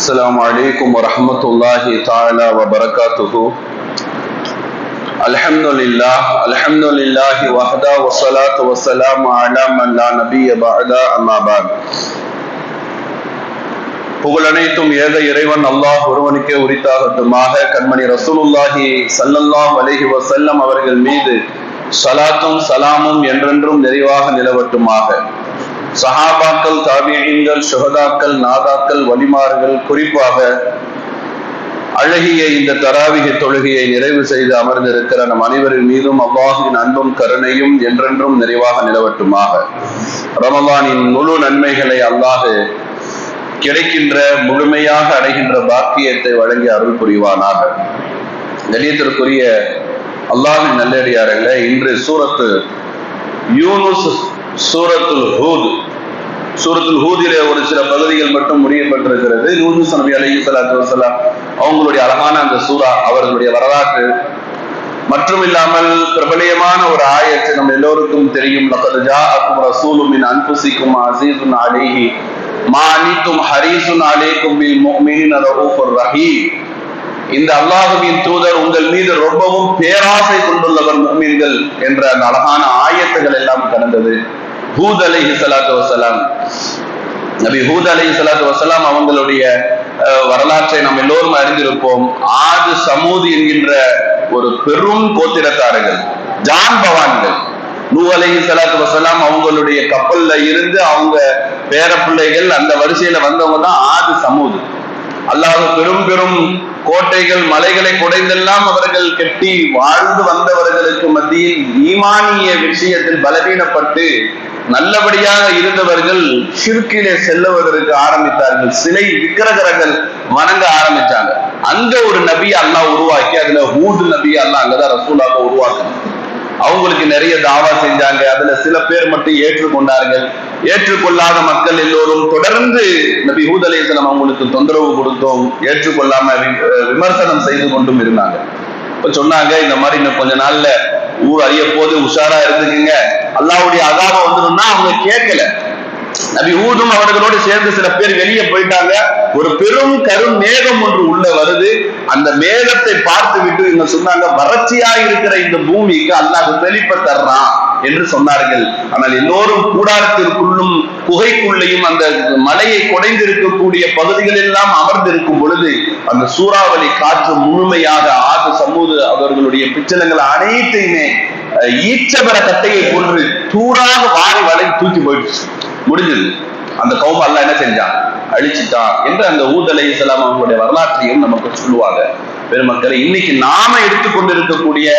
السلام عليكم ورحمة الله تعالى وبركاته الحمد لله الحمد لله وحده والصلاة والسلام على من لا نبي بعد أما بعد புகழனைத்தும் ஏக இறைவன் அல்லாஹ் ஒருவனுக்கே உரித்தாகட்டுமாக கண்மணி ரசூலுல்லாஹி ஸல்லல்லாஹு அலைஹி வஸல்லம் அவர்கள் மீது சலாத்தும் சலாமும் என்றென்றும் நிறைவாக நிலவட்டுமாக சஹாபாக்கள் தாபியங்கள் சுகதாக்கள் நாதாக்கள் வலிமார்கள் குறிப்பாக அழகிய இந்த தராவிக தொழுகையை நிறைவு செய்து அமர்ந்திருக்கிற நம் அனைவரின் மீதும் அல்லாஹின் அன்பும் கருணையும் என்றென்றும் நிறைவாக நிலவட்டுமாக. ரமலானின் முழு நன்மைகளை அல்லாஹ் கிடைக்கின்ற முழுமையாக அடைகின்ற பாக்கியத்தை வழங்கி அருள் புரிவானாக. கணியத்திற்குரிய அல்லாஹின் நல்லடியார்களே இன்று சூரத்து யூனுஸ் சூரத்துல் ஹூத் சூரத்தில் ஹூதிலே ஒரு சில பகுதிகள் மட்டும் முடியப்பட்டிருக்கிறது நூது நபி அலி சலாத்து வசலாம் அவங்களுடைய அழகான அந்த சூரா அவர்களுடைய வரலாற்று. மற்றும் இல்லாமல் பிரபலியமான ஒரு ஆயத்து நம்ம எல்லோருக்கும் தெரியும். லக்கத் அக்கும் ரசூலும் மின் அன்புசிக்கும் அசீசுன் அலைஹி மா அனித்தும் ஹரீசுன் அலைக்கும் பில் முஃமினின ரഊஃபுர் ரஹீம். இந்த அல்லாஹுவின் தூதர் உங்கள் மீது ரொம்பவும் பேராசை கொண்டுள்ளவர் முஃமின்கள் என்ற அந்த அழகான ஆயத்துகள் எல்லாம் கடந்தது ஹூத் அலிஹி சலாத்து வசலாம் நபி ஹூத் அலிஹி சலாத்து வசலாம் அவங்களுடைய வரலாற்றை நாம் எல்லோரும் அறிந்திருப்போம். ஆது சமூது என்கின்ற ஒரு பெரும் கோத்திரத்தார்கள் ஜான்பவான்கள் நூ அலைஹி சலாத்து வசலாம் அவங்களுடைய கப்பல்ல இருந்து அவங்க பேர பிள்ளைகள் அந்த வரிசையில வந்தவங்க தான் ஆது சமூது. அல்லாத பெரும் பெரும் கோட்டைகள் மலைகளை குடைந்தெல்லாம் அவர்கள் கட்டி வாழ்ந்து வந்தவர்களுக்கு மத்தியில் ஈமானிய விஷயத்தில் பலவீனப்பட்டு நல்லபடியாக இருந்தவர்கள் சிறுக்கிலே செல்லுவதற்கு ஆரம்பித்தார்கள். சிலை விக்கிரகரங்கள் வணங்க ஆரம்பிச்சாங்க. அங்க ஒரு நபியை அல்லாஹ் உருவாக்கி அதுல ஹூது நபி அல்லாஹ் அங்கதான் ரசூலாக உருவாக்கணும் அவங்களுக்கு நிறைய தாவா செஞ்சாங்க. அதுல சில பேர் மட்டும் ஏற்றுக்கொண்டார்கள். ஏற்றுக்கொள்ளாத மக்கள் எல்லோரும் தொடர்ந்து நபி ஹூத் அவங்களுக்கு தொந்தரவு கொடுத்தோம். ஏற்றுக்கொள்ளாம வி- விமர்சனம் செய்து கொண்டும் இருந்தாங்க. இப்ப சொன்னாங்க இந்த மாதிரி இன்னும் கொஞ்ச நாள்ல ஊர் அறிய போது உஷாரா இருந்துக்குங்க. அல்லாவுடைய அகாபம் வந்துடும் அவங்க கேட்கல. நபி ஊதும் அவர்களோடு சேர்ந்து சில பேர் வெளியே போயிட்டாங்க. ஒரு பெரும் கரும் மேகம் ஒன்று உள்ள வருது. அந்த மேகத்தை பார்த்து விட்டு இவங்க சொன்னாங்க வறட்சியா இருக்கிற இந்த பூமிக்கு அல்லாஹ் செழிப்ப தர்றான் என்று சொன்னார்கள். ஆனால் எல்லோரும் கூடாரத்திற்குள்ளும் குகைக்குள்ளேயும் அந்த மலையை குடைந்திருக்கக்கூடிய பகுதிகள் எல்லாம் அமர்ந்திருக்கும் பொழுது அந்த சூறாவளி காற்று முழுமையாக ஆக சமூக அவர்களுடைய பிச்சலங்கள் அனைத்தையுமே ஈச்சபர கட்டையை போன்று தூராக வாரி வலை தூக்கி போயிடுச்சு. முடிஞ்சது. அந்த கௌம அல்லா என்ன செஞ்சான் அழிச்சிட்டான் என்று அந்த ஊதலை இஸ்லாம் அவங்களுடைய வரலாற்றையும் நமக்கு சொல்லுவாங்க. பெருமக்களை இன்னைக்கு நாம எடுத்துக்கொண்டிருக்கக்கூடிய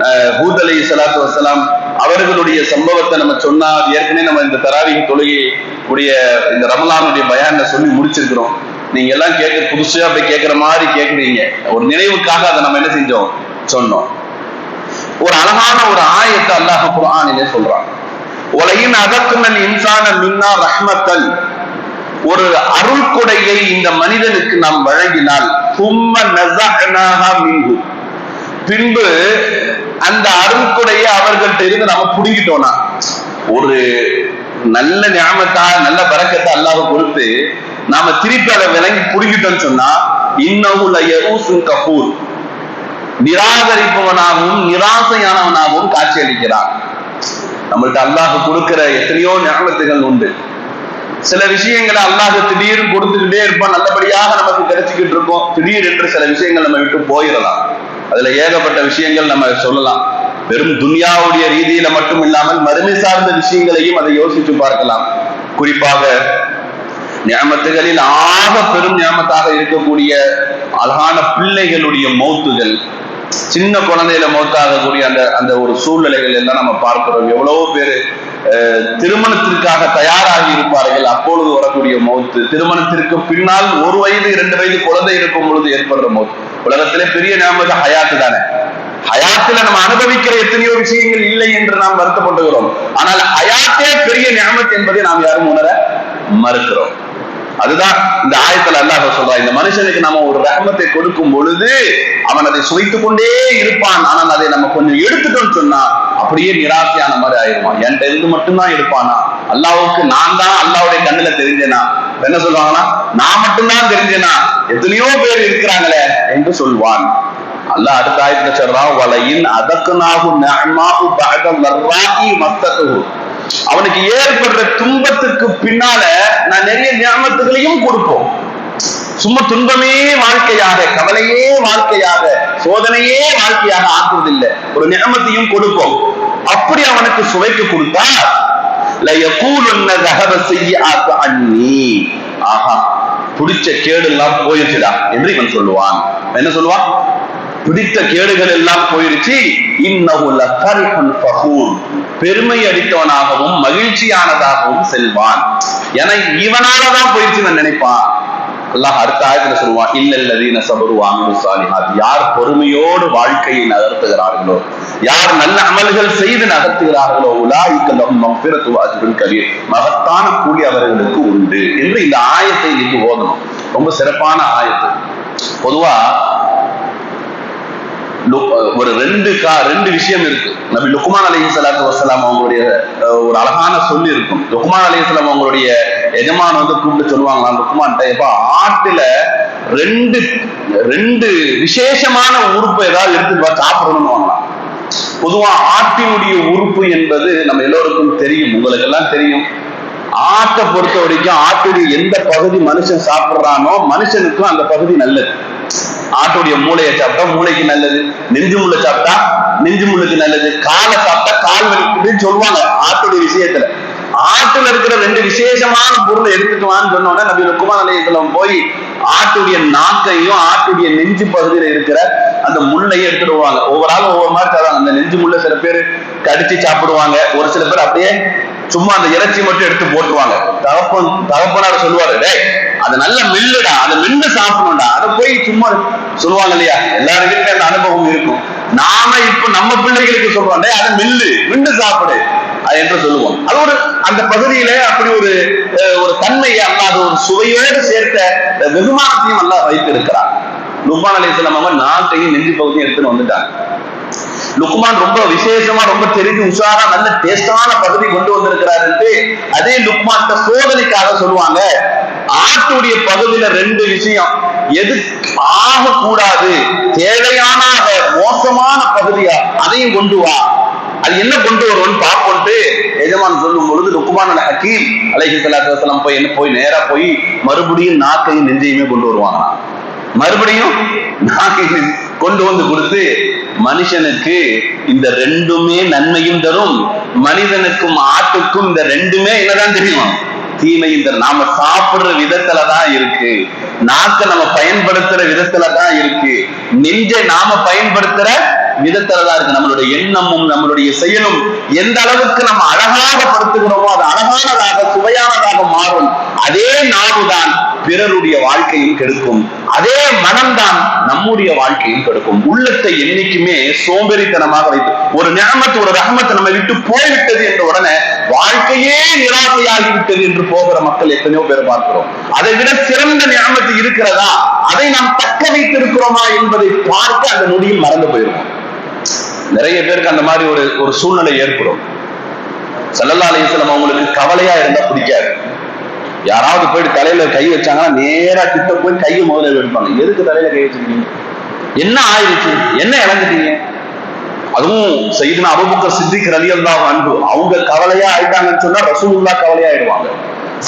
அஹ், ஹூத் அலை சலாத்து வசலாம் அவர்களுடைய சம்பவத்தை நம்ம சொன்னா ஏற்கனவே நம்ம இந்த தராவிக தொழுகை உடைய இந்த ரமலானுடைய பயானை சொல்லி முடிச்சிருக்கிறோம். நீங்க எல்லாம் கேட்க புதுசா அப்படி கேட்கிற மாதிரி கேட்குறீங்க. ஒரு நினைவுக்காக அதை நம்ம என்ன செஞ்சோம்? சொன்னோம். ஒரு அழகான ஒரு ஆயத்தை அல்லாஹ் குரானிலே சொல்றான். உலகின் அதக்குமன் இன்சான மின்னா ரஹ்மத்தல். ஒரு அருள் கொடையை இந்த மனிதனுக்கு நாம் வழங்கினால் சும்ம நஸஅனாஹா மின்ஹு. பின்பு அந்த அருள்கொடையை அவர்கள்ட்ட இருந்து நம்ம புடுங்கிட்டோம்னா ஒரு நல்ல ஞாபகத்தா நல்ல பறக்கத்தை அல்லாஹ் கொடுத்து நாம திருப்பி அதை விளங்கி புடுங்கிட்டோம்னு சொன்னா இன்னஹு லயஊசுன் கபூர் நிராகரிப்பவனாகவும் நிராசையானவனாகவும் காட்சியளிக்கிறான் நம்மள்ட்ட அல்லாஹ் கொடுக்கிற எத்தனையோ ஞாபகத்துகள் உண்டு. சில விஷயங்களை அல்லாஹ் திடீர்னு கொடுத்துக்கிட்டே இருப்பான் நல்லபடியாக நமக்கு கிடைச்சிக்கிட்டு இருக்கோம். திடீர் என்று சில விஷயங்கள் நம்ம விட்டு போயிடலாம். அதுல ஏகப்பட்ட விஷயங்கள் நம்ம சொல்லலாம். வெறும் துன்யாவுடைய ரீதியில மட்டும் இல்லாமல் மறுமை சார்ந்த விஷயங்களையும் அதை யோசிச்சு பார்க்கலாம். குறிப்பாக நியமத்துகளில் ஆக பெரும் ஞாபகத்தாக இருக்கக்கூடிய அழகான பிள்ளைகளுடைய மௌத்துகள் சின்ன குழந்தையில மௌத்தாகக்கூடிய அந்த அந்த ஒரு சூழ்நிலைகள் எல்லாம் நம்ம பார்க்கிறோம். எவ்வளவோ பேர் திருமணத்திற்காக தயாராகி இருப்பார்கள். அப்பொழுது வரக்கூடிய மௌத்து. திருமணத்திற்கு பின்னால் ஒரு வயது இரண்டு வயது குழந்தை இருக்கும் பொழுது ஏற்படுற மௌத் உலகத்திலே பெரிய ஞாபகம் ஹயாத்து தானே. ஹயாத்துல நம்ம அனுபவிக்கிற எத்தனையோ விஷயங்கள் இல்லை என்று நாம் வருத்தப்பட்டுகிறோம். ஆனால் ஹயாத்தே பெரிய ஞாபகம் என்பதை நாம் யாரும் உணர மறுக்கிறோம். அதுதான் இந்த ஆயத்துல அல்லாஹ் சொல்றா இந்த மனுஷனுக்கு நம்ம ஒரு ரகமத்தை கொடுக்கும் பொழுது அவன் அதை சுவைத்துக் கொண்டே இருப்பான். ஆனால் அதை நம்ம கொஞ்சம் எடுத்துட்டோம்னு சொன்னா அப்படியே நிராசையான மாதிரி ஆயிடுவான். என்கிட்ட இருந்து மட்டும்தான் இருப்பானா அல்லாவுக்கு நான் தான் அல்லாவுடைய கண்ணுல தெரிஞ்சேனா? என்ன சொல்லுவாங்கன்னா நான் மட்டும்தான் தெரிஞ்சேனா? எத்தனையோ பேர் இருக்கிறாங்களே என்று சொல்வான். அல்லாஹ் அடுத்த ஆயத்துல சொல்றான் வலையின் அதக்குனாகு நஅமாஹு பஅத லர்ராஇ மஸ்தத்துஹு அவனுக்கு ஏற்படுற துன்பத்துக்கு பின்னால நான் நிறைய ஞாபகங்களையும் கொடுப்போம். சும்மா துன்பமே வாழ்க்கையாக கவலையே வாழ்க்கையாக சோதனையே வாழ்க்கையாக ஆக்குவதில்லை. ஒரு நியமத்தையும் கொடுப்போம். அப்படி அவனுக்கு சுவைக்கு கொடுத்தா அண்ணி ஆஹா பிடிச்ச கேடு எல்லாம் போயிடுச்சுடா என்று இவன் சொல்லுவான். என்ன சொல்லுவான்? பிடித்த கேடுகள் எல்லாம் போயிருச்சு. இன்னகுல ஃபரிஹுன் ஃபஹூர் பெருமை அடித்தவனாகவும் மகிழ்ச்சியானதாகவும் செல்வான். என இவனாலதான் போயிடுச்சு நான் நினைப்பான். அல்லாஹ் அடுத்த ஆயத்துல சொல்லுவான் இல்லல்லதீன சபரு வாங்கு சாலிஹாத். யார் பொறுமையோடு வாழ்க்கையை நகர்த்துகிறார்களோ யார் நல்ல அமல்கள் செய்து நகர்த்துகிறார்களோ உலாய்க்கலம் மஃபிரத்து வாஜிபின் கபீர் மகத்தான கூலி அவர்களுக்கு உண்டு என்று இந்த ஆயத்தை நீங்க ஓதணும். ரொம்ப சிறப்பான ஆயத்து. பொதுவா ஒரு ரெண்டு கா ரெண்டு விஷயம் இருக்கு. நபி லுக்மான் அலி சலாத்து வசலாம் அவங்களுடைய ஒரு அழகான சொல்லி இருக்கும். லுக்மான் அலி சலாம் அவங்களுடைய எஜமான் வந்து கூப்பிட்டு சொல்லுவாங்களா லுக்மான் இப்ப ஆட்டுல ரெண்டு ரெண்டு விசேஷமான உறுப்பு ஏதாவது எடுத்து சாப்பிடணும்னு வாங்கலாம். பொதுவா ஆட்டினுடைய உறுப்பு என்பது நம்ம எல்லோருக்கும் தெரியும். உங்களுக்கு எல்லாம் தெரியும். ஆட்டை பொறுத்த வரைக்கும் ஆட்டுடைய எந்த பகுதி மனுஷன் சாப்பிட்றானோ மனுஷனுக்கும் அந்த பகுதி நல்லது. ஆட்டுடைய மூளையை சாப்பிட்டா மூளைக்கு நல்லது. நெஞ்சு முள்ளை சாப்பிட்டா நெஞ்சு முள்ளுக்கு நல்லது. காலை சாப்பிட்டா கால் வலிக்குதுன்னு சொல்லுவாங்க ஆட்டுடைய விஷயத்துல. ஆட்டுல இருக்கிற ரெண்டு விசேஷமான பொருளை எடுத்துக்கலாம்னு வான்னு நபி ருக்குமான் நிலையத்துல போய் ஆட்டுடைய நாக்கையும் ஆட்டுடைய நெஞ்சு பகுதியில இருக்கிற அந்த முள்ளையும் எடுத்துடுவாங்க. ஒவ்வொரு ஆளும் ஒவ்வொரு மாதிரி தராங்க. அந்த நெஞ்சு முள்ள சில பேர் கடிச்சு சாப்பிடுவாங்க. ஒரு சில பேர் அப்படியே சும்மா அந்த இறைச்சி மட்டும் எடுத்து போட்டுருவாங்க. தகப்பன் தகப்பனார் சொல்லுவாரு டேய் அது நல்ல மில்லுடா அதை மின்னு சாப்பிடணும்டா. அதை போய் சும்மா சொல்லுவாங்க இல்லையா? எல்லாரும் வீட்டுல அந்த அனுபவம் இருக்கும். நாம இப்ப நம்ம பிள்ளைகளுக்கு சொல்றோம் டேய் அதை மில்லு மின்னு சாப்பிடு அது என்று சொல்லுவோம். அது ஒரு அந்த பகுதியில அப்படி ஒரு ஒரு தன்மையை அல்லாத ஒரு சுவையோடு சேர்த்த வெகுமானத்தையும் அல்லா வைத்திருக்கிறார் லுக்மான் அலிஸ்லாம் அவங்க நாட்டையும் நெஞ்சு பகுதியும் எடுத்துன்னு வந்துட்டாங்க லுக்மான் ரொம்ப விசேஷமா ரொம்ப தெரிஞ்சு உஷாரா நல்ல டேஸ்டான பகுதி கொண்டு வந்திருக்கிறாரு அதே லுக்மான் சோதனைக்காக சொல்லுவாங்க. ஆட்டுடைய பகுதியில ரெண்டு விஷயம். எது ஆகக்கூடாது தேவையான மோசமான பகுதியா அதையும் கொண்டு வா. அது என்ன கொண்டு வருவோம்னு பார்ப்போம்ட்டு எஜமான் சொல்லும் பொழுது ருக்குமான ஹக்கீம் அலைஹி சலாத்து வசலாம் போய் என்ன போய் நேரா போய் மறுபடியும் நாக்கையும் நெஞ்சையுமே கொண்டு வருவாங்க மறுபடியும் நாக்கையும் கொண்டு வந்து கொடுத்து மனுஷனுக்கு இந்த ரெண்டுமே நன்மையும் தரும் மனிதனுக்கும் ஆட்டுக்கும் இந்த ரெண்டுமே என்னதான் தெரியும்? தீமை இந்த நாம சாப்பிடுற விதத்துலதான் இருக்கு. நாக்க நம்ம பயன்படுத்துற விதத்துலதான் இருக்கு. நெஞ்சை நாம பயன்படுத்துற விதத்துலதான் இருக்கு. நம்மளுடைய எண்ணமும் நம்மளுடைய செயலும் எந்த அளவுக்கு நம்ம அழகாக படுத்துகிறோமோ அது அழகானதாக சுவையானதாக மாறும். அதே நாவுதான் பிறருடைய வாழ்க்கையும் கெடுக்கும். அதே மனம்தான் நம்முடைய வாழ்க்கையும் கிடைக்கும். உள்ளத்தை என்னைக்குமே சோம்பேறித்தனமாக வைத்து ஒரு நியமத்து ஒரு ரகமத்தை நம்ம விட்டு போய்விட்டது என்ற உடனே வாழ்க்கையே நிராசையாகி விட்டது என்று போகிற மக்கள் எத்தனையோ பேர் பார்க்கிறோம். அதை விட சிறந்த நியமத்து இருக்கிறதா? அதை நாம் தக்க வைத்திருக்கிறோமா என்பதை பார்த்து அந்த நொடியில் மறந்து போயிருவோம். நிறைய பேருக்கு அந்த மாதிரி ஒரு ஒரு சூழ்நிலை ஏற்படும். சல்லல்லா அலிஸ்லாம் அவங்களுக்கு கவலையா இருந்தா பிடிக்காது. யாராவது போயிட்டு தலையில கை வச்சாங்கன்னா நேரா கிட்ட போய் கையை முதல்ல எடுப்பாங்க. எதுக்கு தலையில கை வச்சிருக்கீங்க என்ன ஆயிடுச்சு? என்ன இழந்துட்டீங்க? அதுவும் செய்தினா அபுபக்கர் சித்திக் ரலியல்லா அன்பு அவங்க கவலையா ஆயிட்டாங்கன்னு சொன்னா ரசூலுல்லா கவலையா ஆயிடுவாங்க.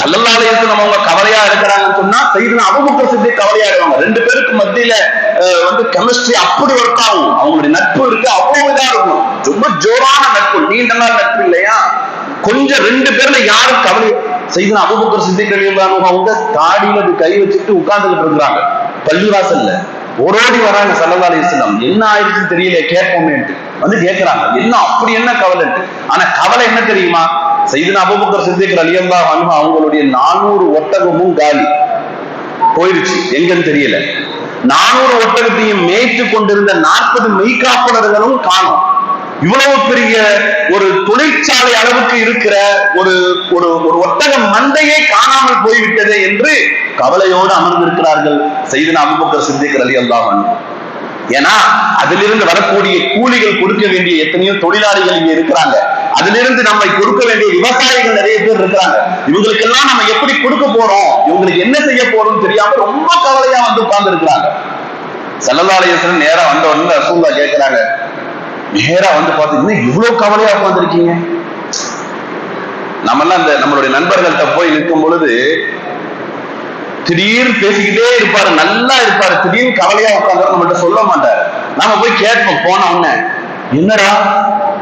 சல்லல்லாலயத்துல அவங்க கவலையா இருக்கிறாங்கன்னு சொன்னா செய்தினா அபுபக்கர் சித்திக் கவலையா ஆயிடுவாங்க. ரெண்டு பேருக்கு மத்தியில வந்து கெமிஸ்ட்ரி அப்படி ஒர்க் ஆகும். அவங்களுடைய நட்பு இருக்கு அவ்வளவு இதா இருக்கும். ரொம்ப ஜோரான நட்பு நீண்ட நாள் நட்பு இல்லையா? கொஞ்சம் ரெண்டு பேர்ல யாரும் கவலை செய்தன அபுபக்கர் சித்திக் ரலியல்லாஹு அவங்க தாடியில கை வச்சுட்டு உட்கார்ந்துகிட்டு இருக்கிறாங்க. பள்ளிவாசல்ல. ஓடோடி வராங்க சல்லல்லா அலிஸ்லாம் என்ன ஆயிடுச்சுன்னு தெரியல கேட்போமேன்ட்டு வந்து கேட்கிறாங்க. என்ன அப்படி என்ன கவலைன்ட்டு ஆனா கவலை என்ன தெரியுமா? செய்தன அபுபக்கர் சித்திக் ரலியல்லா அனுபவ அவங்களுடைய நானூறு ஒட்டகமும் காலி. போயிடுச்சு எங்கன்னு தெரியல. நானூறு ஒட்டகத்தையும் மேய்த்து கொண்டிருந்த நாற்பது மெய்காப்பாளர்களும் காணும். இவ்வளவு பெரிய ஒரு தொழிற்சாலை அளவுக்கு இருக்கிற ஒரு ஒரு ஒரு ஒட்டக மந்தையே காணாமல் போய்விட்டது என்று கவலையோடு அமர்ந்திருக்கிறார்கள் செய்தன அபுபக்கர் சித்திகர் அலி அல்லாஹ் ஏன்னா அதிலிருந்து வரக்கூடிய கூலிகள் கொடுக்க வேண்டிய எத்தனையோ தொழிலாளிகள் இங்க இருக்கிறாங்க. அதிலிருந்து நம்மை கொடுக்க வேண்டிய விவசாயிகள் நிறைய பேர் இருக்கிறாங்க. இவங்களுக்கெல்லாம் நம்ம எப்படி கொடுக்க போறோம்? இவங்களுக்கு என்ன செய்ய போறோம்னு தெரியாம ரொம்ப கவலையா வந்து உட்கார்ந்து இருக்கிறாங்க செல்லலாலயத்துல நேரா வந்த உடனே ரசூல்லா கேட்கிறாங்க நேரா வந்து பாத்தீங்கன்னா இவ்வளவு கவலையா உட்காந்துருக்கீங்க நம்மெல்லாம் இந்த நம்மளுடைய நண்பர்கள்ட்ட போய் நிற்கும் பொழுது திடீர்னு பேசிக்கிட்டே இருப்பாரு நல்லா இருப்பாரு. திடீர்னு கவலையா உட்காந்து நம்மகிட்ட சொல்ல மாட்டாரு. நாம போய் கேட்போம் போன உடனே என்னடா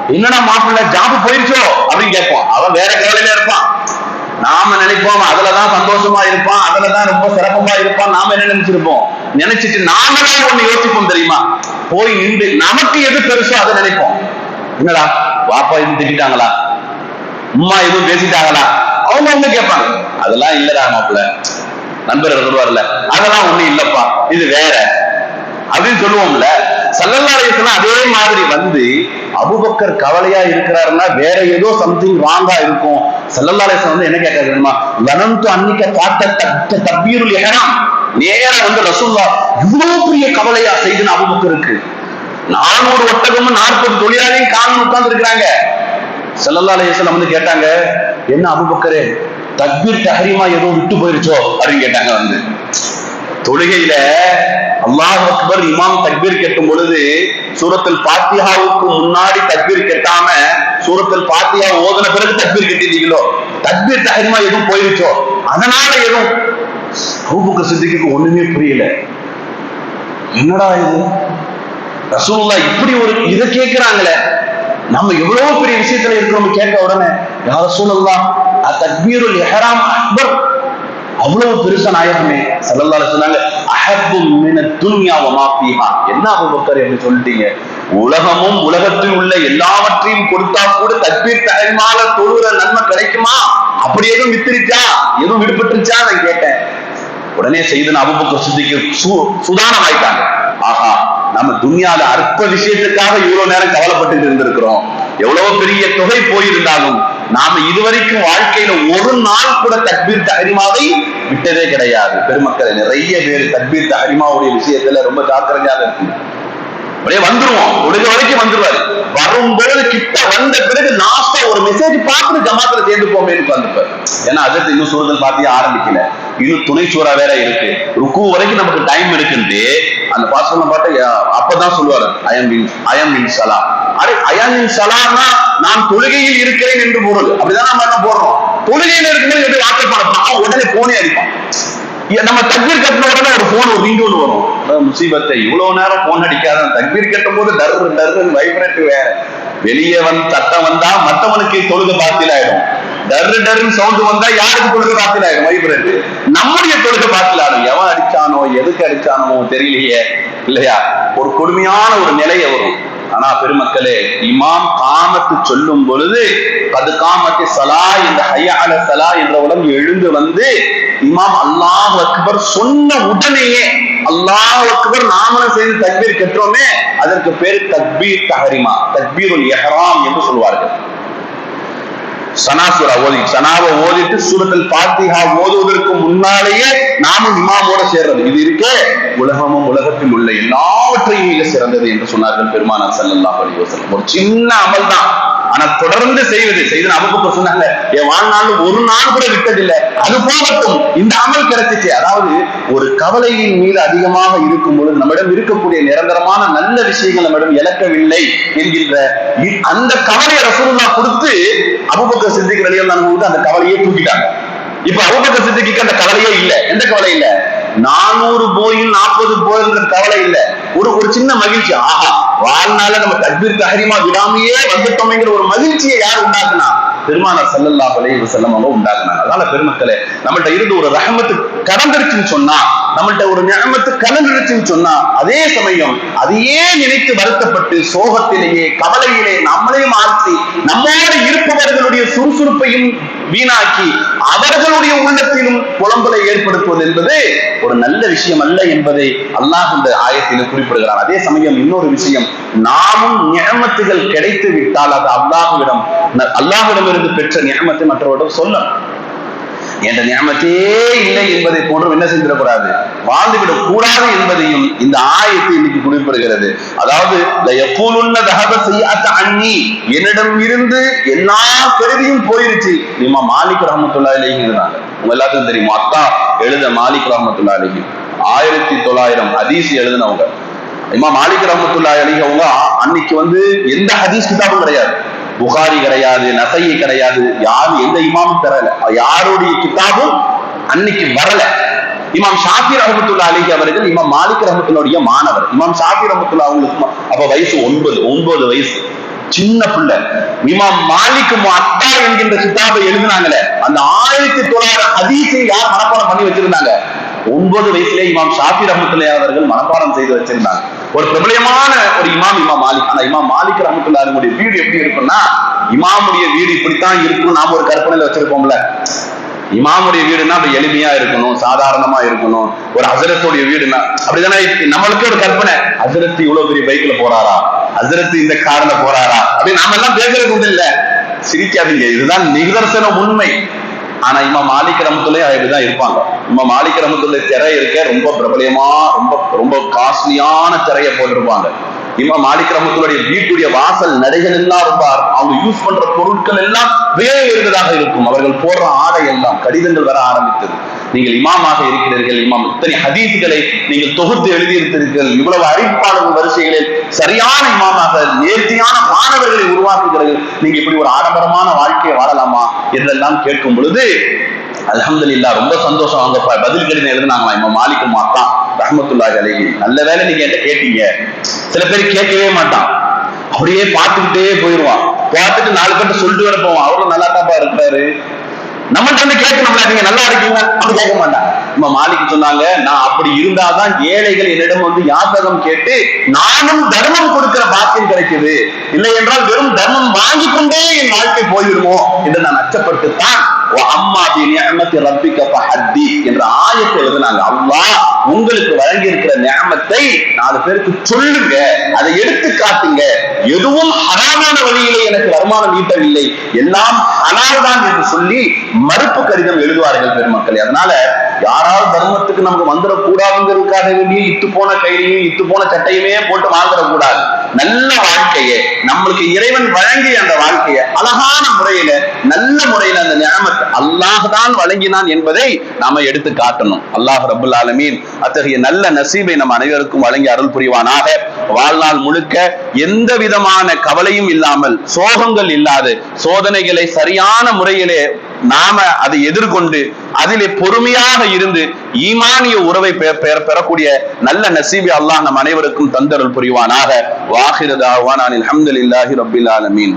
என்னடா மாப்பிள்ள ஜாப் போயிருச்சோ? அப்படின்னு கேட்போம். அவன் வேற கவலையில இருப்பான். நாம நினைப்போம் அதுலதான் சந்தோஷமா இருப்பான் அதுலதான் ரொம்ப சிறப்பமா இருப்பான் நாம என்ன நினைச்சிருப்போம்? நினைச்சிட்டு நாம தான் ஒண்ணு யோசிப்போம் தெரியுமா? போய் நின்று நமக்கு எது பெருசோ அதை நினைப்போம். என்னடா வாப்பா எதுவும் திட்டாங்களா அம்மா எதுவும் பேசிட்டாங்களா? அவங்க வந்து கேட்பாங்க. அதெல்லாம் இல்லடா மாப்பிள்ள. நண்பர்கள் சொல்லுவார்ல அதெல்லாம் ஒண்ணு இல்லப்பா. இது வேற. அப்படின்னு சொல்லுவோம்ல. சல்லல்லாஹு அதே மாதிரி வந்து அபுபக்கர் கவலையா இருக்கிறாருன்னா வேற ஏதோ சம்திங் ராங்கா இருக்கும். சல்லல்லாஹு வந்து என்ன கேட்கறது தெரியுமா? லனந்து அன்னிக்க காட்ட தப்பீருள் ஏனா நேரம் வந்து ரசூல்லா இவ்வளவு பெரிய கவலையா செய்துன்னு அபுபக்கருக்கு. நானூறு ஒட்டகமும் நாற்பது தொழிலாளியும் காணும் உட்கார்ந்து இருக்கிறாங்க செல்லல்லா வந்து கேட்டாங்க என்ன அபுபக்கரே தக்பீர் தஹரிமா ஏதோ விட்டு போயிருச்சோ? அப்படின்னு கேட்டாங்க வந்து. தொழுகையில அல்லாஹ் அக்பர் இமாம் தக்பீர் கெட்டும் பொழுது சூரத்தில் பாத்தியாவுக்கு முன்னாடி தக்பீர் கெட்டாம சூரத்தில் பாத்தியா ஓதன பிறகு தக்பீர் கெட்டிருக்கீங்களோ தக்பீர் தகரிமா எதுவும் போயிருச்சோ? அதனால எதுவும்? அபுபக்க சித்திக்கு ஒண்ணுமே புரியல. என்னடா இது? ரசூல்லா இப்படி ஒரு இதை கேட்கிறாங்களே. நம்ம எவ்வளவு பெரிய விஷயத்துல இருக்கிறோம் கேட்க உடனே யார சூழல்லாம் தக்பீருல் எஹராம் அக்பர் அவ்வளவு பெருசா நாயகமே சல்லல்லாஹு சொன்னாங்க அஹப்பு மின துன்யா வமா என்ன அபூபக்கர் என்று சொல்லிட்டீங்க? உலகமும் உலகத்தில் உள்ள எல்லாவற்றையும் கொடுத்தா கூட தக்பீர் தகைமால தொழுகிற நன்மை கிடைக்குமா? அப்படி எதுவும் வித்திருச்சா? எதுவும் விடுபட்டுருச்சா? நான் கேட்டேன். உடனே செய்தன அபுபக்கர் சித்திக்கு சு சுதானம் ஆயிட்டாங்க ஆஹா நம்ம துன்யால அற்ப விஷயத்துக்காக இவ்வளவு நேரம் கவலைப்பட்டு இருந்திருக்கிறோம். எவ்வளவு பெரிய தொகை போயிருந்தாலும் நாம இதுவரைக்கும் வாழ்க்கையில ஒரு நாள் கூட தக்பீர் தஹரிமாவை விட்டதே கிடையாது. பெருமக்களை நிறைய பேர் தக்பீர் தஹரிமாவுடைய விஷயத்துல ரொம்ப ஜாக்கிரதையாக இருக்கு அப்படியே வந்துருவோம். முடிஞ்ச வரைக்கும் வந்துருவாரு. வரும்போது கிட்ட வந்த பிறகு லாஸ்டா ஒரு மெசேஜ் பார்த்துட்டு ஜமாத்துல சேர்ந்து போமேன்னு வந்துப்பாரு ஏன்னா அதற்கு இன்னும் சூழல் பார்த்தியே ஆரம்பிக்கல. இன்னும் துணை சூறா வேற இருக்கு. ருக்கு வரைக்கும் நமக்கு டைம் இருக்குன்ட்டு அந்த பாசனம் பாட்டு அப்பதான் சொல்லுவாரு அயம் அயம் இன்சலா சலா அயம் இன்சலான்னா நான் தொழுகையில் இருக்கிறேன் என்று பொருள் அப்படிதான் நம்ம என்ன போடுறோம். தொழுகையில் இருக்கும்போது எப்படி வார்த்தை பண்ணலாம் உடனே போனே அடிப்பான். நம்ம தக்பீர் கட்டின உடனே ஒரு போன் ஒரு ரிங்டோன் வரும். முசீபத்தை இவ்வளவு நேரம் போன் அடிக்காத. தக்பீர் கட்டும் போது டர் டர்ரு வைப்ரேட் வேற. வெளியே வந்து சட்டம் வந்தா மத்தவனுக்கு தொழுக பாத்தில் ஆயிடும். டர்ரு டர்னு சவுண்ட் வந்தா யாருக்கு தொழுக பாத்தில? ஆயிடும் வைப்ரேட் நம்முடைய தொழுக பாத்தில ஆடும் எவன் அடிச்சானோ எதுக்கு அடிச்சானோ தெரியலையே. இல்லையா? ஒரு கொடுமையான ஒரு நிலையை வரும் ஆனா பெருமக்களே இமாம் காமத்து சொல்லும் பொழுது அது காமத்து சலா இந்த ஹையால சலா என்ற உலகம் எழுந்து வந்து இமாம் அல்லாஹ் அக்பர் சொன்ன உடனேயே அல்லாஹ் அக்பர் நாமளும் செய்து தக்பீர் கட்டுறோமே அதற்கு பேரு தக்பீர் தஹரிமா தக்பீருல் எஹராம் என்று சொல்வார்கள். சனாசுரா ஓதி சனாவை ஓதிட்டு சூரத்தில் பாத்திகா ஓதுவதற்கு முன்னாலேயே நாமும் இமாமோட சேர்றது. இது இருக்கே உலகமும் உலகத்தில் உள்ள எல்லாவற்றையும் மிக சிறந்தது என்று சொன்னார்கள் பெருமானார் சல்லல்லாஹு அலைஹி வஸல்லம். ஒரு சின்ன அமல் தான் ஆனா தொடர்ந்து செய்வது செய்து அபுக்கு சொன்னாங்க. என் வாழ்நாள் ஒரு நாள் கூட விட்டதில்லை. அது போகட்டும். இந்த அமல் கிடைச்சிச்சு. அதாவது ஒரு கவலையின் மீது அதிகமாக இருக்கும் பொழுது நம்மிடம் இருக்கக்கூடிய நிரந்தரமான நல்ல விஷயங்கள் நம்மிடம் இழக்கவில்லை என்கின்ற அந்த கவலையை ரசூலுல்லா கொடுத்து அபுபக்க சித்திக்கு வந்து அந்த கவலையை தூக்கிட்டாங்க. இப்ப அபுபக்கர் சித்திக்கு அந்த கவலையே இல்ல. எந்த கவலை இல்லை? நானூறு போயும் நாற்பது போயின்ற கவலை இல்ல. ஒரு ஒரு சின்ன மகிழ்ச்சி. ஆஹா வாழ்நாள நம்ம தக்பீர் தஹரிமா விடாமையே வந்துட்டோமேங்கிற ஒரு மகிழ்ச்சியை யார் உண்டாக்குனா? பெருமானார் செல்லல்லா அலைஹி வஸல்லம் அவங்க உண்டாக்குனாங்க. அதனால பெருமக்களே நம்மள்ட்ட இருந்து ஒரு ரகமத்து கடந்துருச்சுன்னு சொன்னா நம்மள்ட்ட ஒரு நியமத்து கலந்துருச்சுன்னு சொன்னா அதே சமயம் அதையே நினைத்து வருத்தப்பட்டு சோகத்திலேயே கவலையிலே நம்மளையும் ஆழ்த்தி நம்மோடு இருப்பவர்களுடைய சுறுசுறுப்பையும் வீணாக்கி அவர்களுடைய உள்ளத்திலும் புலம்பலை ஏற்படுத்துவது என்பது ஒரு நல்ல விஷயம் அல்ல என்பதை அல்லாஹ் இந்த ஆயத்தில் குறிப்பிடுகிறார் அதே சமயம் இன்னொரு விஷயம் நாமும் நியமத்துகள் கிடைத்து விட்டால் அது அல்லாஹுவிடம் அல்லாஹுவிடமிருந்து பெற்ற நியமத்தை மற்றவரிடம் சொல்லணும். என்ற நியமத்தே இல்லை என்பதை போன்றும் என்ன செஞ்சிடக்கூடாது வாழ்ந்துவிடக் கூடாது என்பதையும் இந்த ஆயத்தை இன்னைக்கு குறிப்பிடுகிறது. அதாவது அண்ணி என்னிடம் இருந்து எல்லா கருவியும் போயிருச்சு. இம்மா மாலிக் ரஹமத்துல்லா இருந்தாங்க. உங்க எல்லாத்துக்கும் தெரியுமா? அத்தா எழுத மாலிக் ரஹமத்துல்லா அலிஹி. ஆயிரத்தி தொள்ளாயிரம் ஹதீஸ் எழுதினவங்க. இம்மா மாலிக் ரஹமத்துல்லா அலிஹி அவங்க அன்னைக்கு வந்து எந்த ஹதீஸ் கிதாபும் கிடையாது. புகாரி கிடையாது நசையை கிடையாது யாரும் எந்த இமாமும் தரல யாருடைய கிதாபும் அன்னைக்கு வரல. இமாம் ஷாஃபி ரஹமத்துல்லா அலிஹி அவர்கள் இமாம் மாலிக் ரஹமத்துல்லாவுடைய மாணவர். இமாம் ஷாஃபி ரஹமத்துல்லா அவங்களுக்கு அப்ப வயசு ஒன்பது ஒன்பது வயசு. சின்ன பிள்ளை. இமாம் மாலிக் அத்தார் என்கின்ற கிதாபை எழுதினாங்களே அந்த ஆயிரத்தி தொள்ளாயிரம் ஹதீஸை யார் மனப்பாடம் பண்ணி வச்சிருந்தாங்க? ஒன்பது வயசுல இமாம் ஷாஃபி ரஹமத்துல்லா அவர்கள் மனப்பாடம் செய்து வச்சிருந்தாங்க. ஒரு பிரபலமான ஒரு இமாம் இமாம் மாலிக். ஆனா இமாம் மாலிக் ரமத்துல்லாருடைய வீடு எப்படி இருக்கும்னா இமாமுடைய வீடு இப்படித்தான் இருக்கும் நாம ஒரு கற்பனையில வச்சிருப்போம்ல. இமாமுடைய வீடுனா அப்படி எளிமையா இருக்கணும் சாதாரணமா இருக்கணும். ஒரு ஹசரத்துடைய வீடுனா அப்படிதானே? நம்மளுக்கு ஒரு கற்பனை. ஹசரத்து இவ்வளவு பெரிய பைக்ல போறாரா? ஹசரத்து இந்த கார்ல போறாரா? அப்படி நாம எல்லாம் பேசுறது இல்ல. சிரிக்காதீங்க. இதுதான் நிதர்சன உண்மை. ஆனா இம்மா மாலிக் ரமத்துலே இப்படிதான் இருப்பாங்க. இம்மா மாலிக் ரமத்துள்ள திரை இருக்க ரொம்ப பிரபலியமா ரொம்ப ரொம்ப காஸ்ட்லியான திரையை போட்டிருப்பாங்க. இம்மா மாலிக் ரமத்துடைய வீட்டுடைய வாசல் நடைகள் எல்லாம் இருப்பார் அவங்க யூஸ் பண்ற பொருட்கள் எல்லாம் வேறு இருந்ததாக இருக்கும். அவர்கள் போடுற ஆடை எல்லாம் கடிதங்கள் வர ஆரம்பித்தது. நீங்கள் இமாமாக இருக்கிறீர்கள் இமாம் இத்தனை ஹதீஸ்களை நீங்கள் தொகுத்து எழுதியிருக்கிறீர்கள் இவ்வளவு அறிவிப்பாளர்கள் வரிசைகளில் சரியான இமாமாக நேர்த்தியான மாணவர்களை உருவாக்குகிறீர்கள். நீங்க இப்படி ஒரு ஆடம்பரமான வாழ்க்கையை வாழலாமா? என்றெல்லாம் கேட்கும் பொழுது அலமதுல்லா ரொம்ப சந்தோஷம். அவங்க பதில் கடிதம் எழுதினாங்களா இம்மா மாலிக்கு மாத்தான் ரஹமத்துல்லா அலைஹி. நல்ல வேலை நீங்க என்கிட்ட கேட்டீங்க. சில பேர் கேட்கவே மாட்டான். அப்படியே பார்த்துக்கிட்டே போயிடுவான் பார்த்துட்டு நாலு பேர்ட்ட சொல்லிட்டு வர போவான். அவரும் நல்லா தாப்பா இருக்கிறாரு நம்மகிட்ட வந்து கேட்கணும்ல நீங்க நல்லா இருக்கீங்க அப்படி கேட்க மாட்டான். நம்ம மாலிக் சொன்னாங்க நான் அப்படி இருந்தாதான் ஏழைகள் என்னிடம் வந்து யாத்தகம் கேட்டு நானும் தர்மம் கொடுக்கிற பாக்கியம் கிடைக்குது. இல்லை என்றால் வெறும் தர்மம் வாங்கி கொண்டே என் வாழ்க்கை போயிடுமோ என்று நான் அச்சப்பட்டுத்தான் அம்மா நியமத்தை ரப்பிக்க ஹத்தி என்ற ஆயத்தை எழுதினாங்க. அல்லா உங்களுக்கு வழங்கி இருக்கிற நியமத்தை நாலு பேருக்கு சொல்லுங்க அதை எடுத்து காட்டுங்க. எதுவும் ஹராமான வழியிலே எனக்கு வருமானம் ஈட்டவில்லை. எல்லாம் ஹலால் தான் என்று சொல்லி மறுப்பு கடிதம் எழுதுவார்கள் பெருமக்களை. அதனால யார் யாராவது தர்மத்துக்கு நமக்கு வந்துடக்கூடாதுங்கிறதுக்காக வேண்டிய இத்து போன கையிலையும் இத்து போன சட்டையுமே போட்டு வாழ்ந்துடக்கூடாது. நல்ல வாழ்க்கையை. நம்மளுக்கு இறைவன் வழங்கிய அந்த வாழ்க்கையை அழகான முறையில நல்ல முறையில அந்த நியமத்தை அல்லாஹ் தான் வழங்கினான் என்பதை நாம எடுத்து காட்டணும். அல்லாஹ் ரபுல் ஆலமீன் அத்தகைய நல்ல நசீபை நம் அனைவருக்கும் வழங்கி அருள் புரிவானாக. வாழ்நாள் முழுக்க எந்த விதமான கவலையும் இல்லாமல் சோகங்கள் இல்லாது சோதனைகளை சரியான முறையிலே நாம அதை எதிர்கொண்டு அதிலே பொறுமையாக இருந்து ஈமானிய உறவை பெறக்கூடிய நல்ல நசீபி அல்லாஹ் நம் அனைவருக்கும் தந்தருள் புரிவானாக. வாஹிரதாவான் அலமதுல்லாஹி ரபில் ஆலமீன்.